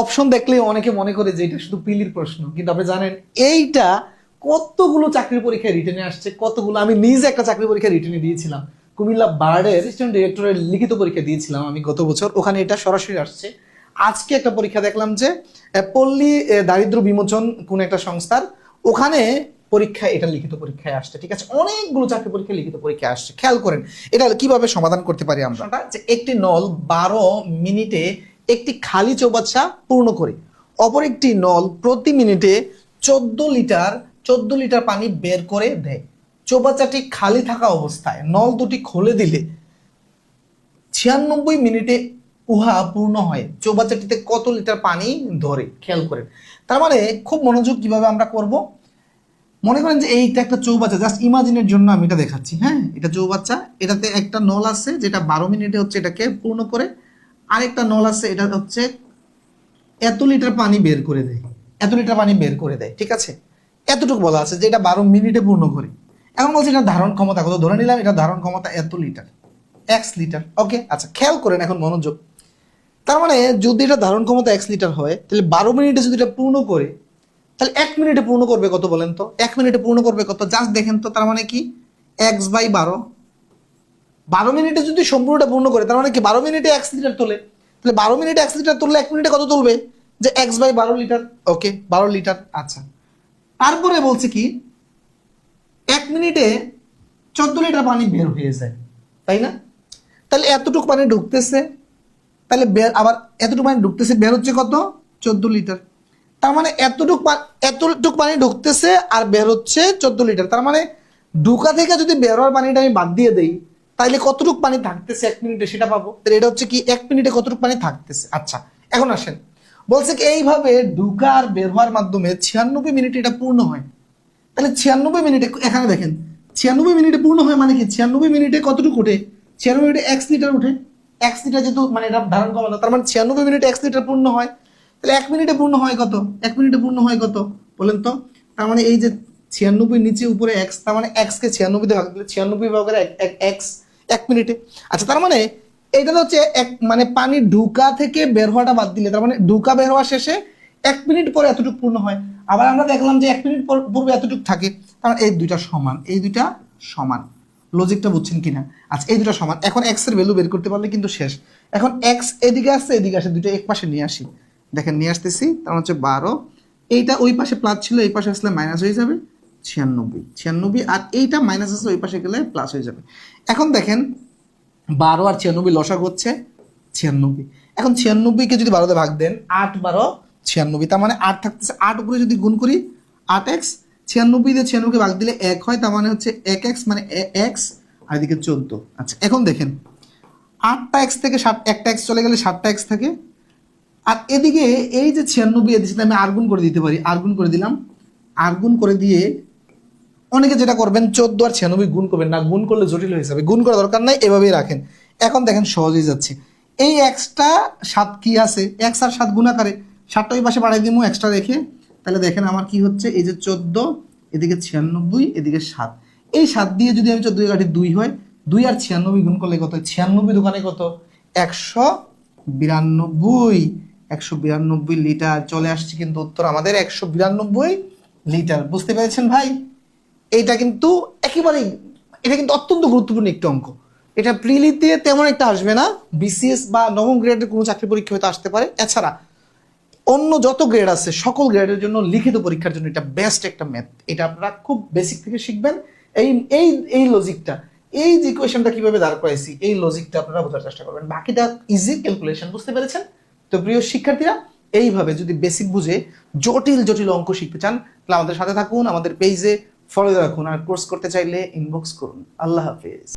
Option দেখলে অনেকে মনে করে যে এটা শুধু পিলির প্রশ্ন। কিন্তু আপনি জানেন, এইটা কতগুলো চাকরির পরীক্ষায় রিটেনে আসছে, কতগুলো আমি নিজে একটা চাকরি পরীক্ষা রিটেনে দিয়েছিলাম। কুমিল্লা বার্ডের অ্যাসিস্ট্যান্ট ডিরেক্টরের লিখিত পরীক্ষা দিয়েছিলাম আমি গত বছর। ওখানে এটা সরাসরি আসছে। আজকে একটা পরীক্ষা দেখলাম যে পল্লী দারিদ্র বিমোচন কোন একটা সংস্থার, ওখানে পরীক্ষা এটা লিখিত পরীক্ষায় আসছে, ঠিক আছে? অনেকগুলো চাকরি পরীক্ষা লিখিত পরীক্ষা আসছে। খেয়াল করেন, এটা কীভাবে সমাধান করতে পারি আমরা? যে একটি নল বারো মিনিটে একটি খালি চৌবাচ্চা পূর্ণ করে। অপর একটি নল প্রতি মিনিটে চোদ্দ লিটার চোদ্দ লিটার পানি বের করে দেয়। চৌবাচ্চাটি খালি থাকা অবস্থায় নল দুটি খুলে দিলে ছিয়ানব্বই মিনিটে উহা পূর্ণ হয়। চৌবাচ্চাটিতে কত লিটার পানি ধরে? খেয়াল করেন। তার মানে খুব মনোযোগ কীভাবে আমরা করব? মনে করেন যে এইটা একটা চৌবাচ্চা, জাস্ট ইমাজিনের জন্য আমি এটা দেখাচ্ছি। হ্যাঁ এটা চৌবাচ্চা, এটাতে একটা নল আছে যেটা বারো মিনিটে হচ্ছে এটাকে পূর্ণ করে। আরেকটা নল আছে, এটা হচ্ছে এত লিটার পানি বের করে দেয়। এত লিটার পানি বের করে দেয়, ঠিক আছে? এতটুকু বলা আছে যে এটা বারো মিনিটে পূর্ণ করে। এখন বলছি এটা ধারণ ক্ষমতা কত? ধরে নিলাম এটা ধারণ ক্ষমতা এত লিটার এক্স লিটার ওকে আচ্ছা খেয়াল করেন এখন মনোযোগ। তার মানে যদি এটা ধারণ ক্ষমতা এক্স লিটার হয়, তাহলে বারো মিনিটে যদি এটা পূর্ণ করে, তাহলে এক মিনিটে পূর্ণ করবে কত বলেন তো? এক মিনিটে পূর্ণ করবে কত? জাস্ট দেখেন তো, তার মানে কি? এক্স বাই বারো বারো মিনিটে যদি সম্পূর্ণটা পূর্ণ করে, তার মানে কি বারো মিনিটে এক্স লিটার তোলে? তাহলে বারো মিনিটে এক লিটার তুললে এক মিনিটে কত তুলবে? যে এক্স বাই বারো লিটার। ওকে, বারো লিটার আচ্ছা। তারপরে বলছে কি, এক মিনিটে চোদ্দ লিটার পানি বের হয়ে যায়, তাই না? তাহলে এতটুকু পানি ঢুকতেছে, তাহলে বের, আবার এতটুকু পানি ঢুকতেছে, বের হচ্ছে কত? চোদ্দ লিটার। তার মানে এতটুক এতটুক পানি ঢুকতেছে আর বের হচ্ছে চোদ্দ লিটার। তার মানে ঢুকা থেকে যদি বের হওয়ার পানিটা আমি বাদ দিয়ে দেই তাইলে কতটুক পানি থাকতেছে এক মিনিটে সেটা পাবো? তাহলে এটা হচ্ছে কি, এক মিনিটে কতটুকু পানি থাকতেছে? আচ্ছা এখন আসেন। বলছে কি, এইভাবে ঢুকা আর বের হওয়ার মাধ্যমে ছিয়ানব্বই মিনিট এটা পূর্ণ হয়। তাহলে ছিয়ানব্বই মিনিটে, এখানে দেখেন, ছিয়ানব্বই মিনিটে পূর্ণ হয় মানে কি? ছিয়ানব্বই মিনিটে কতটুকু উঠে ছিয়ানব্বই মিনিটে এক্স লিটার উঠে এক্স লিটার যেহেতু মানে এটা ধারণ ক্ষমতা তার মানে ছিয়ানব্বই মিনিটে এক লিটার পূর্ণ হয়। তাহলে এক মিনিটে পূর্ণ হয় কত? এক মিনিটে পূর্ণ হয় কত? বলেন তো। তার মানে এই যে ছিয়ানব্বই নিচে উপরে এক্স তার মানে এক্স কে ছিয়ানব্বই ভাগ দিলে ছিয়ানব্বই ভাগের এক্স এক মিনিটে। আচ্ছা তার মানে এইটা তো হচ্ছে এক মানে পানি ঢুকা থেকে বের হওয়াটা বাদ দিলে, তার মানে ঢুকা বের হওয়া শেষে এক মিনিট পরে এতটুকু পূর্ণ হয়। আবার আমরা দেখলাম যে এক মিনিট পর- পূর্বে এতটুকু থাকে। তার মানে এই দুইটা সমান, এই দুইটা সমান। লজিকটা বুঝছেন কিনা? আচ্ছা এই দুটো সমান। এখন এক্সের ভ্যালু বের করতে পারলে কিন্তু শেষ। এখন এক্স এদিকে আসছে, এদিকে আসে দুটো এক পাশে নিয়ে আসি। দেখেন, নিয়ে আসতেছি, তার মানে হচ্ছে বারো। এইটা ওই পাশে প্লাস ছিল, এই পাশে আসলে মাইনাস হয়ে যাবে। ছিয়ানব্বই ছিয়ানব্বই আর এইটা মাইনাস আসলে ওই পাশে গেলে প্লাস হয়ে যাবে। এখন দেখেন, বারো আর ছিয়ানব্বই লসাগ হচ্ছে ছিয়ানব্বই। এখন ছিয়ানব্বইকে যদি বারোতে ভাগ দেন, আট বারো ছিয়ানব্বই, তার মানে আট থাকতেছে, আট উপরে যদি গুণ করি, আট এক্স, ছিয়ানব্বই দিয়ে ছিয়ানব্বই ভাগ দিলে এক হয়, তার মানে হচ্ছে এক এক্স মানে এক্স, আর এদিকে চোদ্দ। আচ্ছা এখন দেখেন, আটটা এক্স থেকে সাত, একটা এক্স চলে গেলে সাতটা এক্স থাকে। আর এদিকে এই যে ছিয়ানব্বই এর সাথে আমি আর্গুন করে দিতে পারি আর্গুন করে দিলাম আর্গুন করে দিয়ে অনেকে যেটা করবেন, চোদ্দ আর ছিয়ানব্বই গুণ করবেন, না গুণ করলে জটিল হয়ে যাবে। গুণ করা দরকার নাই, এভাবেই রাখেন। এখন দেখেন সহজেই যাচ্ছে। এই এক্সটা সাত কি আছে? এক্স আর সাত গুণাকারে সাতটা ওই পাশে বাড়াই দিব এক্সট্রা রেখে। তাহলে দেখেন আমার কি হচ্ছে, এই যে চোদ্দ, এদিকে ছিয়ানব্বই, এদিকে সাত। এই সাত দিয়ে যদি আমি চোদ্দ কাটি দুই হয়, দুই আর ছিয়ানব্বই গুণ করলে কত ছিয়ানব্বই দোকানে কত? একশো বিরানব্বই। একশো বিরানব্বই লিটার। চলে আসছে কিন্তু উত্তর আমাদের একশো বিরানব্বই লিটার। বুঝতে পেরেছেন ভাই? এইটা কিন্তু একেবারেই, এটা কিন্তু অত্যন্ত গুরুত্বপূর্ণ একটি অঙ্ক। এটা প্রিলিতে তেমন একটা আসবে না বিসিএস বা নবম গ্রেডের কোনো চাকরি পরীক্ষা হয়তো আসতে পারে। এছাড়া, অন্য যত গ্রেড আছে, সকল গ্রেডের জন্য লিখিত পরীক্ষার জন্য এটা বেস্ট একটা ম্যাথ এটা আপনারা খুব বেসিক থেকে শিখবেন। এই এই এই লজিকটা এই যে ইকুয়েশনটা কীভাবে দাঁড় করাইছি, এই লজিকটা আপনারা বোঝার চেষ্টা করবেন। বাকিটা ইজি ক্যালকুলেশন বুঝতে পেরেছেন? তো প্রিয় শিক্ষার্থীরা, এইভাবে যদি বেসিক বুঝে জটিল জটিল অঙ্ক শিখতে চান, তাহলে আমাদের সাথে থাকুন, আমাদের পেজে ফলো রাখুন আর কোর্স করতে চাইলে ইনবক্স করুন। আল্লাহ হাফিজ।